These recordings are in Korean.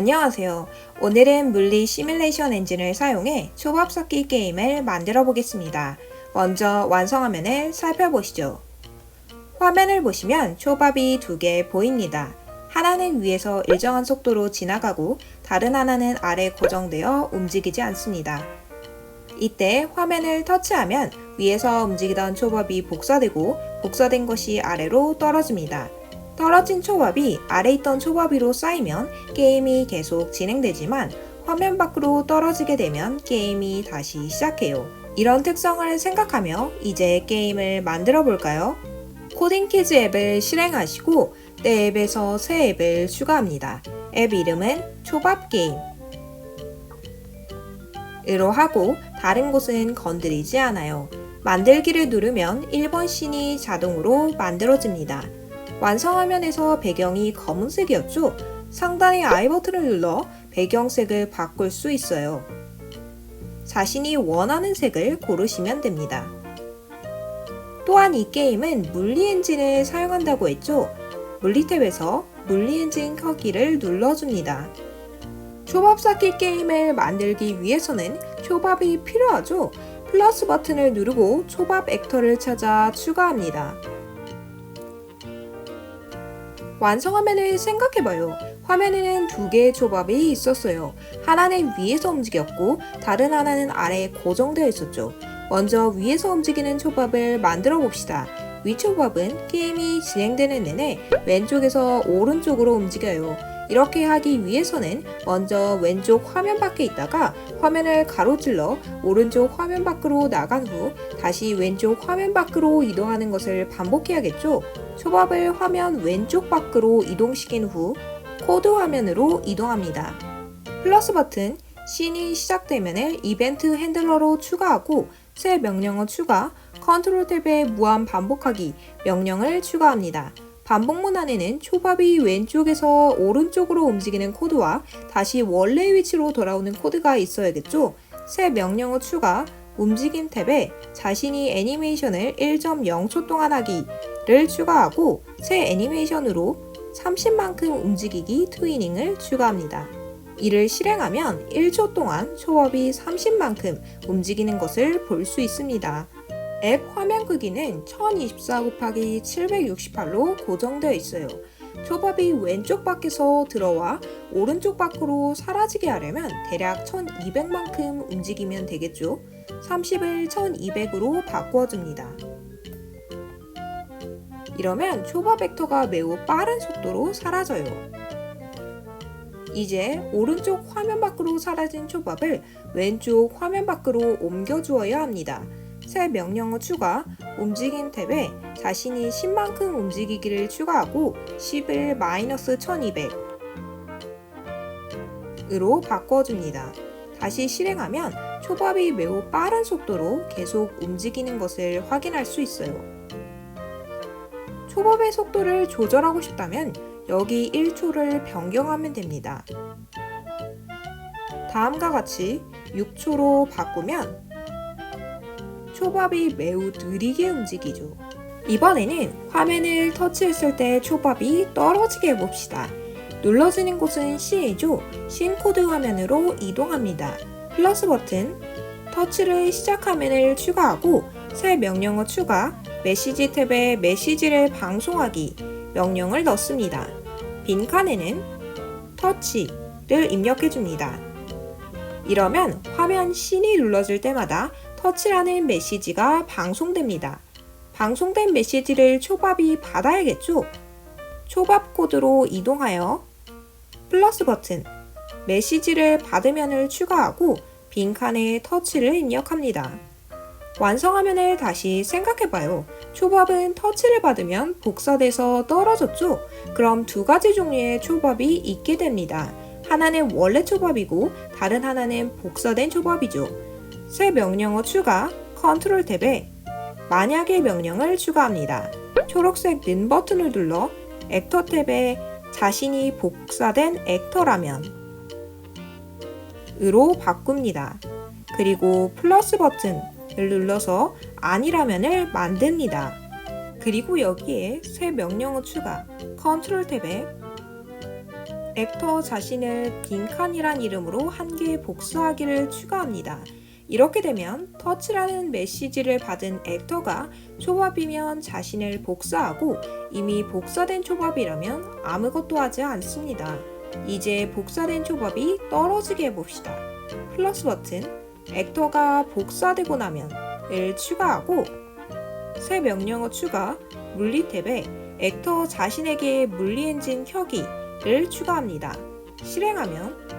안녕하세요. 오늘은 물리 시뮬레이션 엔진을 사용해 초밥 쌓기 게임을 만들어 보겠습니다. 먼저 완성 화면을 살펴보시죠. 화면을 보시면 초밥이 두 개 보입니다. 하나는 위에서 일정한 속도로 지나가고 다른 하나는 아래 고정되어 움직이지 않습니다. 이때 화면을 터치하면 위에서 움직이던 초밥이 복사되고 복사된 것이 아래로 떨어집니다. 떨어진 초밥이 아래 있던 초밥 위로 쌓이면 게임이 계속 진행되지만 화면 밖으로 떨어지게 되면 게임이 다시 시작해요. 이런 특성을 생각하며 이제 게임을 만들어 볼까요? 코딩키즈 앱을 실행하시고 내 앱에서 새 앱을 추가합니다. 앱 이름은 초밥게임. 으로 하고 다른 곳은 건드리지 않아요. 만들기를 누르면 1번 씬이 자동으로 만들어집니다. 완성 화면에서 배경이 검은색이었죠? 상단의 I 버튼을 눌러 배경색을 바꿀 수 있어요. 자신이 원하는 색을 고르시면 됩니다. 또한 이 게임은 물리 엔진을 사용한다고 했죠? 물리 탭에서 물리 엔진 켜기를 눌러줍니다. 초밥 쌓기 게임을 만들기 위해서는 초밥이 필요하죠? 플러스 버튼을 누르고 초밥 액터를 찾아 추가합니다. 완성 화면을 생각해봐요. 화면에는 두 개의 초밥이 있었어요. 하나는 위에서 움직였고 다른 하나는 아래에 고정되어 있었죠. 먼저 위에서 움직이는 초밥을 만들어 봅시다. 위 초밥은 게임이 진행되는 내내 왼쪽에서 오른쪽으로 움직여요. 이렇게 하기 위해서는 먼저 왼쪽 화면 밖에 있다가 화면을 가로질러 오른쪽 화면 밖으로 나간 후 다시 왼쪽 화면 밖으로 이동하는 것을 반복해야겠죠? 초밥을 화면 왼쪽 밖으로 이동시킨 후 코드 화면으로 이동합니다. 플러스 버튼, 씬이 시작되면 이벤트 핸들러로 추가하고 새 명령어 추가, 컨트롤 탭에 무한 반복하기 명령을 추가합니다. 반복문 안에는 초밥이 왼쪽에서 오른쪽으로 움직이는 코드와 다시 원래 위치로 돌아오는 코드가 있어야겠죠? 새 명령어 추가, 움직임 탭에 자신이 애니메이션을 1.0초 동안 하기를 추가하고 새 애니메이션으로 30만큼 움직이기 트위닝을 추가합니다. 이를 실행하면 1초 동안 초밥이 30만큼 움직이는 것을 볼 수 있습니다. 앱 화면 크기는 1024 곱하기 768로 고정되어 있어요. 초밥이 왼쪽 밖에서 들어와 오른쪽 밖으로 사라지게 하려면 대략 1200만큼 움직이면 되겠죠. 30을 1200으로 바꿔줍니다. 이러면 초밥 벡터가 매우 빠른 속도로 사라져요. 이제 오른쪽 화면 밖으로 사라진 초밥을 왼쪽 화면 밖으로 옮겨주어야 합니다. 새 명령어 추가, 움직임 탭에 자신이 10만큼 움직이기를 추가하고 10을 마이너스 1200으로 바꿔줍니다. 다시 실행하면 초밥이 매우 빠른 속도로 계속 움직이는 것을 확인할 수 있어요. 초밥의 속도를 조절하고 싶다면 여기 1초를 변경하면 됩니다. 다음과 같이 6초로 바꾸면 초밥이 매우 느리게 움직이죠. 이번에는 화면을 터치했을 때 초밥이 떨어지게 해봅시다. 눌러지는 곳은 C이죠. 신 코드 화면으로 이동합니다. 플러스 버튼, 터치를 시작 화면을 추가하고 새 명령어 추가, 메시지 탭에 메시지를 방송하기 명령을 넣습니다. 빈 칸에는 터치를 입력해줍니다. 이러면 화면 신이 눌러질 때마다 터치라는 메시지가 방송됩니다. 방송된 메시지를 초밥이 받아야겠죠? 초밥 코드로 이동하여 플러스 버튼, 메시지를 받으면을 추가하고 빈칸에 터치를 입력합니다. 완성 화면을 다시 생각해봐요. 초밥은 터치를 받으면 복사돼서 떨어졌죠? 그럼 두 가지 종류의 초밥이 있게 됩니다. 하나는 원래 초밥이고 다른 하나는 복사된 초밥이죠. 새 명령어 추가, 컨트롤 탭에 만약의 명령을 추가합니다. 초록색 는 버튼을 눌러 액터 탭에 자신이 복사된 액터라면 으로 바꿉니다. 그리고 플러스 버튼을 눌러서 아니라면을 만듭니다. 그리고 여기에 새 명령어 추가, 컨트롤 탭에 액터 자신을 빈칸이란 이름으로 한 개 복사하기를 추가합니다. 이렇게 되면 터치라는 메시지를 받은 액터가 초밥이면 자신을 복사하고 이미 복사된 초밥이라면 아무것도 하지 않습니다. 이제 복사된 초밥이 떨어지게 해봅시다. 플러스 버튼, 액터가 복사되고 나면 을 추가하고 새 명령어 추가, 물리 탭에 액터 자신에게 물리 엔진 켜기를 추가합니다. 실행하면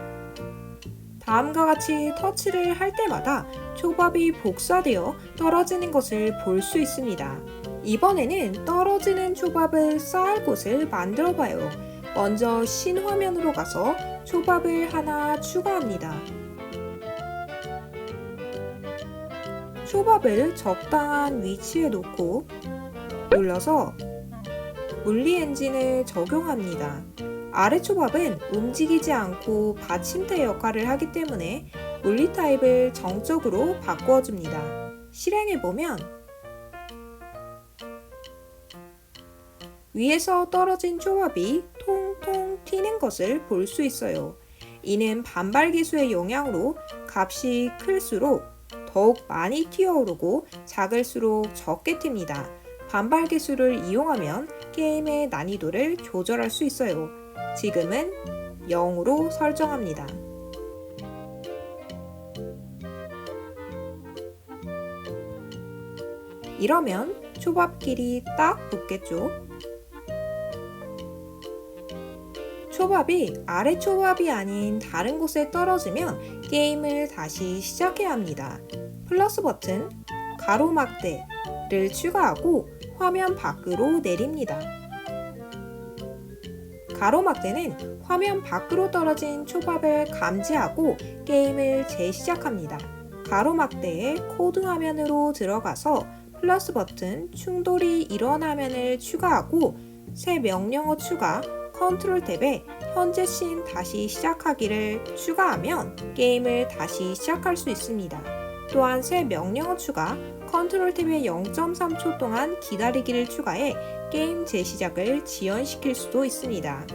다음과 같이 터치를 할 때마다 초밥이 복사되어 떨어지는 것을 볼 수 있습니다. 이번에는 떨어지는 초밥을 쌓을 곳을 만들어 봐요. 먼저 신화면으로 가서 초밥을 하나 추가합니다. 초밥을 적당한 위치에 놓고 눌러서 물리 엔진을 적용합니다. 아래 초밥은 움직이지 않고 받침대 역할을 하기 때문에 물리 타입을 정적으로 바꾸어줍니다. 실행해보면 위에서 떨어진 초밥이 통통 튀는 것을 볼 수 있어요. 이는 반발 계수의 영향으로 값이 클수록 더욱 많이 튀어오르고 작을수록 적게 튑니다. 반발 계수를 이용하면 게임의 난이도를 조절할 수 있어요. 지금은 0으로 설정합니다. 이러면 초밥끼리 딱 붙겠죠? 초밥이 아래 초밥이 아닌 다른 곳에 떨어지면 게임을 다시 시작해야 합니다. 플러스 버튼, 가로막대를 추가하고 화면 밖으로 내립니다. 가로막대는 화면 밖으로 떨어진 초밥을 감지하고 게임을 재시작합니다. 가로막대의 코드 화면으로 들어가서 플러스 버튼 충돌이 일어나면을 추가하고 새 명령어 추가 컨트롤 탭에 현재 씬 다시 시작하기를 추가하면 게임을 다시 시작할 수 있습니다. 또한 새 명령어 추가 컨트롤 탭에 0.3초 동안 기다리기를 추가해 게임 재시작을 지연시킬 수도 있습니다.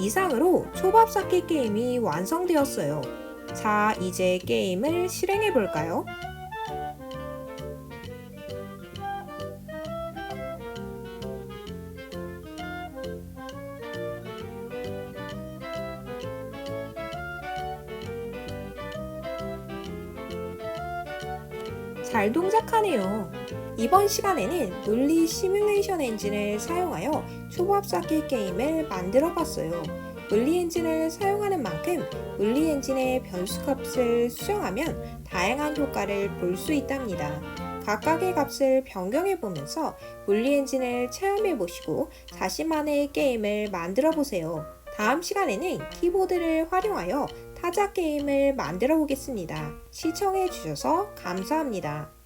이상으로 초밥 쌓기 게임이 완성되었어요. 자, 이제 게임을 실행해 볼까요? 잘 동작하네요. 이번 시간에는 물리 시뮬레이션 엔진을 사용하여 초밥 쌓기 게임을 만들어 봤어요. 물리 엔진을 사용하는 만큼 물리 엔진의 변수값을 수정하면 다양한 효과를 볼 수 있답니다. 각각의 값을 변경해 보면서 물리 엔진을 체험해 보시고 자신만의 게임을 만들어 보세요. 다음 시간에는 키보드를 활용하여 타자 게임을 만들어 보겠습니다. 시청해 주셔서 감사합니다.